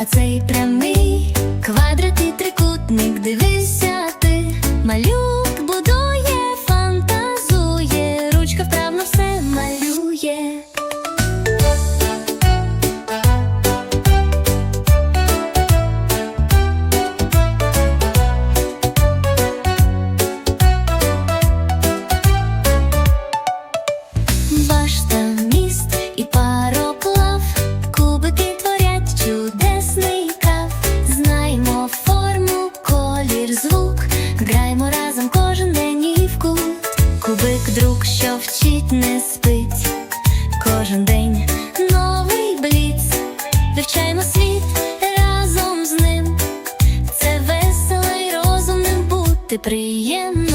а цей прямий квадрат і трикутник. Дивися ти, малюк звук, граймо разом кожен день і в кут. Кубик друг, що вчить, не спить. Кожен день новий бліц. Вивчаємо світ разом з ним. Це весело й розумним бути приємно.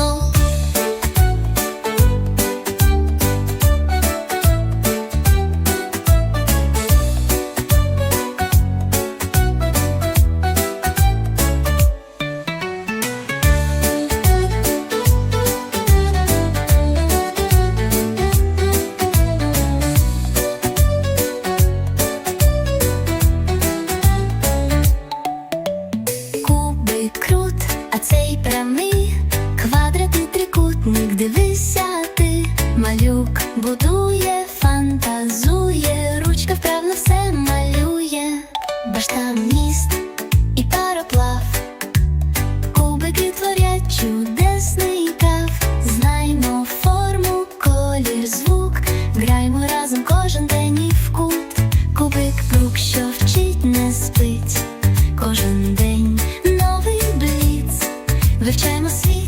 А цей прямий квадрат і трикутник. Дивися ти, малюк будує, фантазує, ручка вправно все малює, башта міст і пароплав. Кубики творять чудесний Вивчаємо світ